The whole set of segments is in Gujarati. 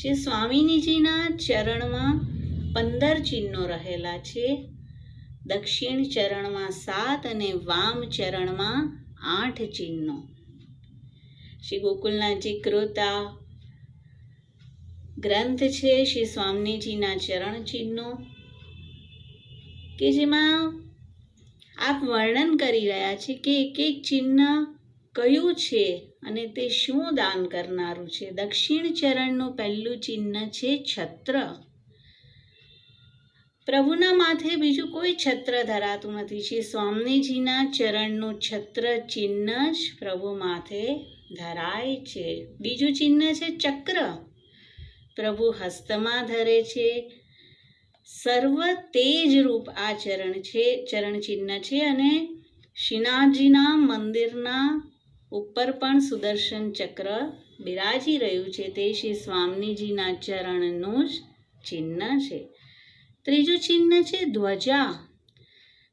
શ્રી સ્વામિનીજીના ચરણમાં પંદર ચિહ્નો રહેલા છે. દક્ષિણ ચરણમાં સાત અને વામ ચરણમાં આઠ ચિહ્નો. શ્રી ગોકુલનાથજી કૃતા ગ્રંથ છે શ્રી સ્વામીજીના ચરણ ચિહ્નો, કે જેમાં આપ વર્ણન કરી રહ્યા છે કે એક એક ચિહ્ન કયું છે અને તે શું દાન કરનારું છે? દક્ષિણ ચરણનું પહેલું ચિહ્ન છે છત્ર. પ્રભુના માથે બીજું કોઈ છત્ર ધરાતું નથી. શ્રી સ્વામીજીના ચરણનું છત્ર ચિહ્ન જ પ્રભુ માથે ધરાય છે. બીજું ચિહ્ન છે ચક્ર. પ્રભુ હસ્તમાં ધરે છે. સર્વ તેજ રૂપ આ ચરણ છે, ચરણ ચિહ્ન છે અને શ્રીનાથજીના મંદિરના ઉપર પણ સુદર્શન ચક્ર બિરાજી રહ્યું છે. તે શ્રી સ્વામીજીના ચરણનું જ ચિહ્ન છે. ત્રીજું ચિહ્ન છે ધ્વજા.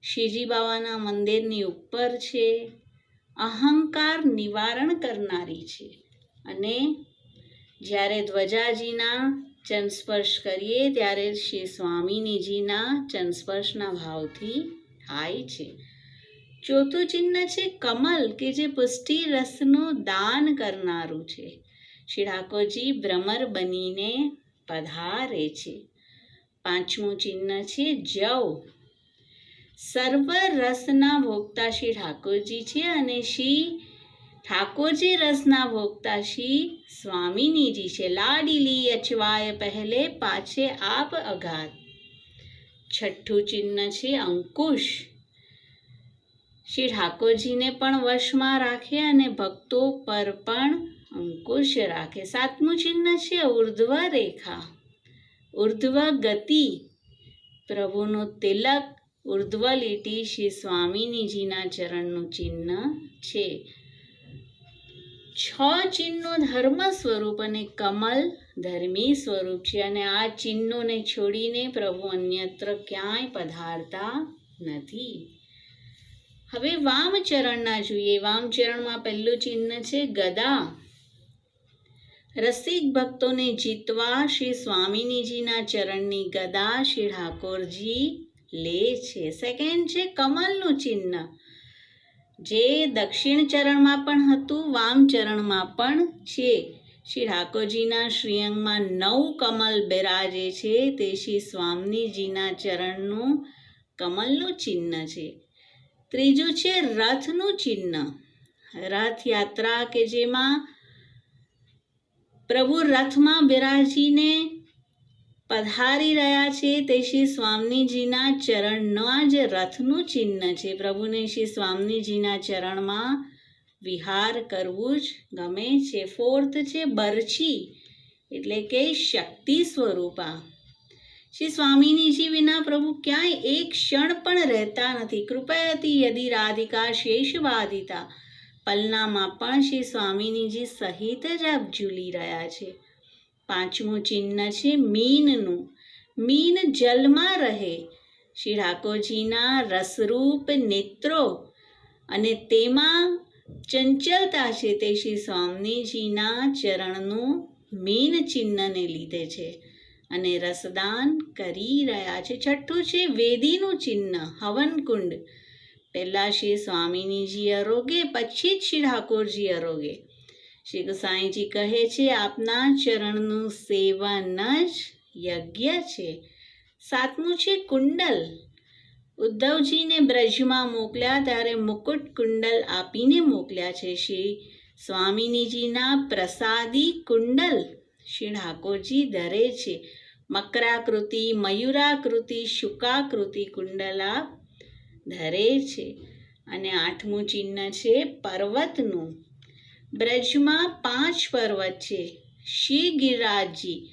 શિવજી બાવાના મંદિરની ઉપર છે. અહંકાર નિવારણ કરનારી છે. અને જ્યારે ધ્વજાજીના ચરણ કરીએ ત્યારે શ્રી સ્વામિનીજીના ચરણ ભાવથી થાય છે. ચોથું ચિહ્ન છે કમલ, કે જે પુષ્ટિ રસનું દાન કરનારું છે. શ્રી ઠાકોરજી ભ્રમર બનીને પધારે છે. પાંચમું ચિહ્ન છે જવ. સર્વ રસના ભોગતા શ્રી ઠાકોરજી છે અને શ્રી ઠાકોરજી રસના ભોગતા શ્રી સ્વામિનીજી છે. લાડીલી અચવાય પહેલે પાછે આપ અઘાત છઠ્ઠું ચિહ્ન છે અંકુશ. શ્રી ઠાકોરજીને પણ વશમાં રાખે અને ભક્તો પર પણ અંકુશ રાખે. સાતમું ચિહ્ન છે ઉર્ધ્વ રેખા. ઉર્ધ્વ ગતિ, પ્રભુનું તિલક, ઉર્ધ્વ લીટી શ્રી સ્વામિનીજીના ચરણનું ચિહ્ન છે. છ ચિહ્નો ધર્મ સ્વરૂપ અને કમલ ધર્મી સ્વરૂપ છે અને આ ચિહ્નોને છોડીને પ્રભુ અન્યત્ર ક્યાંય પધારતા નથી. હવે વામ ચરણના જોઈએ. વામ ચરણમાં પહેલું ચિહ્ન છે ગદા. રસિક ભક્તોને જીતવા શ્રી સ્વામિનીજીના ચરણની ગદા શ્રી ઠાકોરજી લે છે. સેકન્ડ છે કમલનું ચિહ્ન. જે દક્ષિણ ચરણમાં પણ હતું, વામ ચરણમાં પણ છે. શ્રી ઠાકોરજીના શ્રીઅંગમાં નવ કમલ બિરાજે છે. તે શ્રી સ્વામીજીના ચરણનું કમલનું ચિહ્ન છે. ત્રીજું છે રથનું ચિહ્ન. રથયાત્રા કે જેમાં પ્રભુ રથમાં બિરાજીને પધારી રહ્યા છે તે શ્રી સ્વામીજીના ચરણના જ રથનું ચિહ્ન છે, પ્રભુને શ્રી સ્વામીજીના ચરણમાં વિહાર કરવું જ ગમે છે. ફોર્થ છે બરછી, એટલે કે શક્તિ સ્વરૂપા. શ્રી સ્વામિનીજી વિના પ્રભુ ક્યાંય એક ક્ષણ પણ રહેતા નથી. કૃપયાથી યદિ રાધિકા શેષવાદિતા. પલનામાં પણ શ્રી સ્વામિનીજી સહિત જ ઝૂલી રહ્યા છે. પાંચમું ચિહ્ન છે મીનનું. મીન જલમાં રહે. શ્રી ઠાકોરજીના રસરૂપ નેત્રો અને તેમાં ચંચલતા છે તે શ્રી સ્વામીજીના ચરણનું મીન ચિહ્નને લીધે છે. અને રસદાન કરી રહ્યા છે. છઠ્ઠું છે વેદીનું ચિહ્ન, હવનકુંડ. પહેલાં શ્રી સ્વામિનીજી અરોગે, પછી જ શ્રી ઠાકોરજી અરોગે. શ્રી ગુસાઈજી કહે છે, આપના ચરણનું સેવન જ યજ્ઞ છે. સાતમું છે કુંડલ. ઉદ્ધવજીને બ્રજમાં મોકલ્યા, ત્યારે મુકુટ કુંડલ આપીને મોકલ્યા છે. શ્રી સ્વામિનીજીના પ્રસાદી કુંડલ શ્રી ઠાકોરજી ધરે છે. મકરાકૃતિ, મયુરાકૃતિ, શુકાકૃતિ કુંડલા ધરે છે. અને આઠમું ચિહ્ન છે પર્વતનું. બ્રજમાં પાંચ પર્વત છે. શ્રી ગિરિરાજજી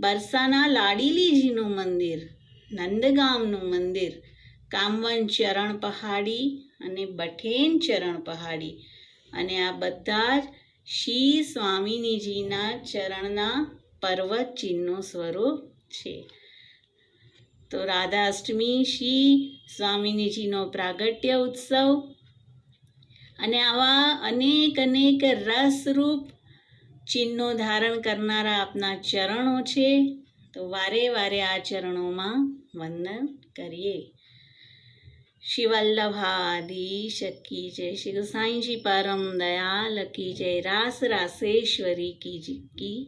બરસાના લાડીલીજીનું મંદિર, નંદગામનું મંદિર, કામવન ચરણ પહાડી અને બઠેન ચરણ પહાડી. અને આ બધા જ શ્રી સ્વામિનીજીના ચરણના પર્વત ચિહ્નનું સ્વરૂપ છે. તો રાધા અષ્ટમી શ્રી સ્વામિનીજીનો પ્રાગટ્ય ઉત્સવ અને આવા અનેક અનેક રસરૂપ ચિહ્નો ધારણ કરનારા આપના ચરણો છે. તો વારે વારે આ ચરણોમાં વંદન કરીએ. શ્રી શકી જય શ્રી સાંઈજી પરમ દયાલ કી જય રાસ રાસેશ્વરી કી કી